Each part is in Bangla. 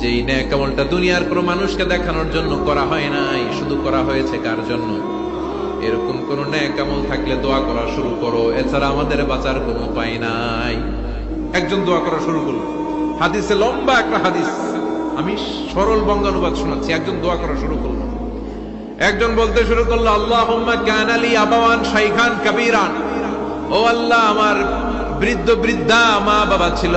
যেই ন্যায় কামলটা দুনিয়ার কোনো মানুষকে দেখানোর জন্য করা হয় নাই, শুধু করা হয়েছে কার জন্য? এরকম কোন ন্যায় কামল থাকলে দোয়া করা শুরু করো, এছাড়া আমাদের বাঁচার কোনো উপায় নাই। একজন দোয়া করা শুরু করল। হাদিসে লম্বা একটা হাদিস, আমি সরল বঙ্গানুবাদ শোনাচ্ছি, একজন দোয়া করা শুরু করল। একজন বলতে শুরু করল আল্লাহ কানালি আবাওয়ান শাইখান কাবিরান। ও আল্লাহ, আমার বৃদ্ধ বৃদ্ধা মা বাবা ছিল।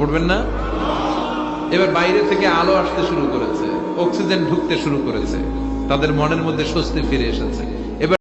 পড়বেন না? এবার বাইরে থেকে আলো আসতে শুরু করেছে, অক্সিজেন ঢুকতে শুরু করেছে, তাদের মনের মধ্যে স্বস্তি ফিরে এসেছে।